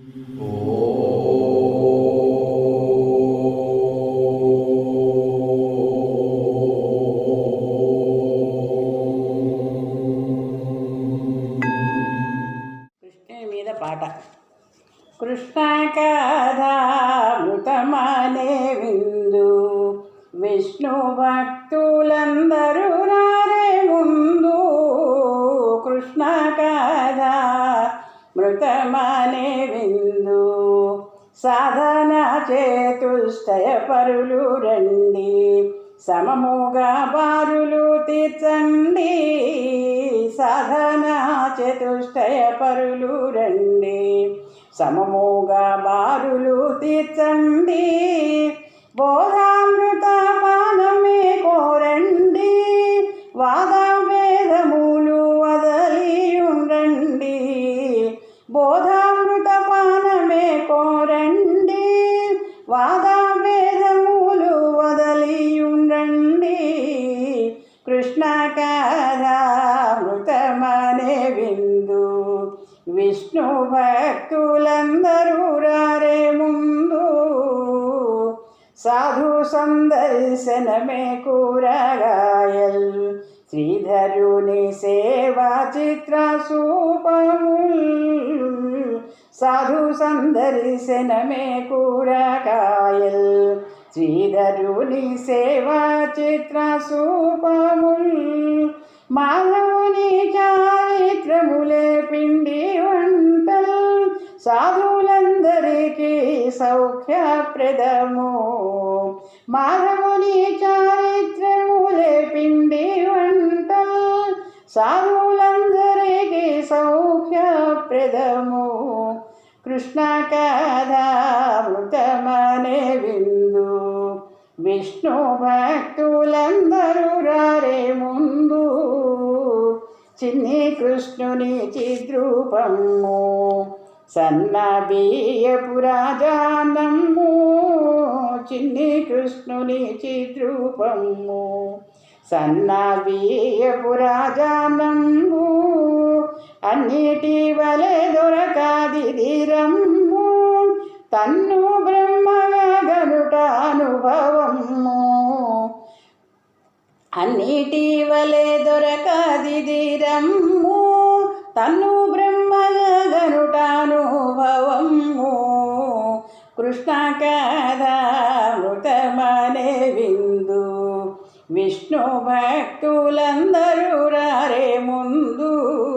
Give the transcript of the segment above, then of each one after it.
కృష్ణుని పాట. కృష్ణ కథామృతమనే విందు. విష్ణు భక్తులందరూ మృతమనే విందు సాధన చేతుష్టయ పరులు రండి. సమముగా బారులు తీర్చండి. సాధన చతుష్టయ పరులు రండి. సమముగా బారులు తీర్చండి. బోధ బోధామృత పానమే కోరండి వాదావేదములు వదలి ఉండండి కృష్ణకారామృతమనే విందు విష్ణు భక్తులందరూ రారే ముందు సాధు సందర్శనమే కూరగాయల్ శ్రీధరుని సేవా చిత్ర సూపము సాధు సందర్శనమే కూరగాయల్ శ్రీధరుని సేవా చిత్ర సూపముల్. మాధవుని చారిత్రములే పిండి వంటల్. సాధువులందరికీ సౌఖ్యప్రదము. మాధవుని చారిత్రములే పిండి వంటల్. సాధువులందరికీ సౌఖ్యప్రదము. కృష్ణ కథామృతమనే విందు. విష్ణు భక్తులందరూ రారే ముందు. చిన్ని కృష్ణుని చిద్రూపము. సన్న బియ్యపురాజానము చిన్ని కృష్ణుని చిద్రూపము. సన్న బియ్యపురాజానము అన్నిటి వలె దొరకాది ధీరము తన్ను బ్రహ్మగనుట అనుభవము అన్నిటి వలె దొరకాది ధీరము తన్ను బ్రహ్మగనుటానుభవము కృష్ణ కథామృతమనే విందు. విష్ణు భక్తులందరూ రారే ముందు.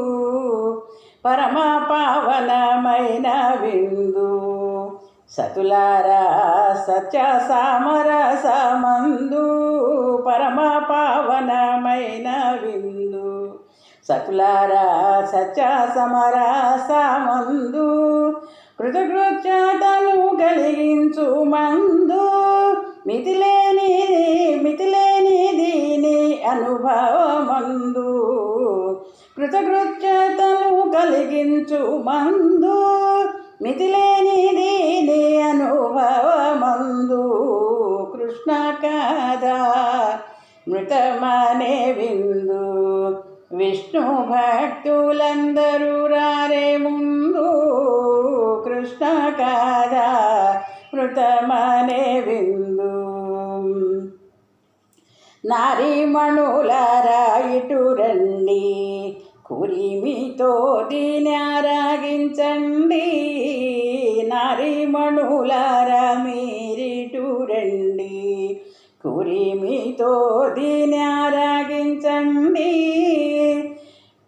పరమ పావనమైన విందు. సతులారా సత్య సమరసమందు పరమ పావనమైన విందు. సతులారా సత్య సమరసమందు కృతకృత్యతను కలిగించు మందు. మితిలేనిది మితిలేని దీని అనుభవమందు. కృతకృత్య కలిగించు మందు మితిలేని అనుభవ అనుభవమందు. కృష్ణ కథ మృతమనే విందు. విష్ణు భక్తులందరూ రారే ముందు. కృష్ణ కథ మృతమనే విందు. నారీమణులారా ఇటు రండి. కురిమితో దీనారాగించండి నారీమణులారా మీరిటు రండి కురిమితో దీని ఆరాగించండి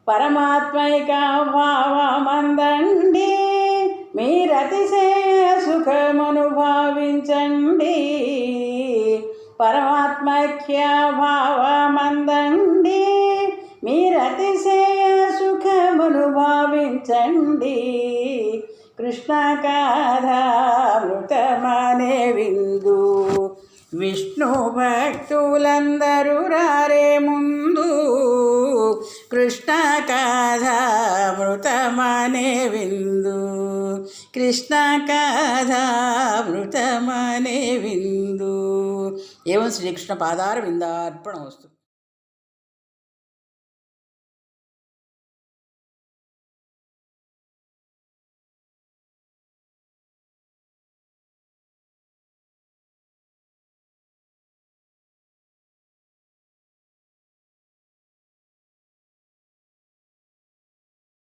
పరమాత్మైక భావమందండి. మీరతిశయ సుఖమనుభావించండి పరమాత్మఖ్య భావమందండి. మీరతిశయ భావించండి కృష్ణ కథామృతమనే విందు. విష్ణు భక్తులందరూ రారే ముందు. కృష్ణ కథామృతమనే విందు. కృష్ణ కథామృతమనే విందు. ఏవం శ్రీకృష్ణ పాదార విందార్పణ వస్తు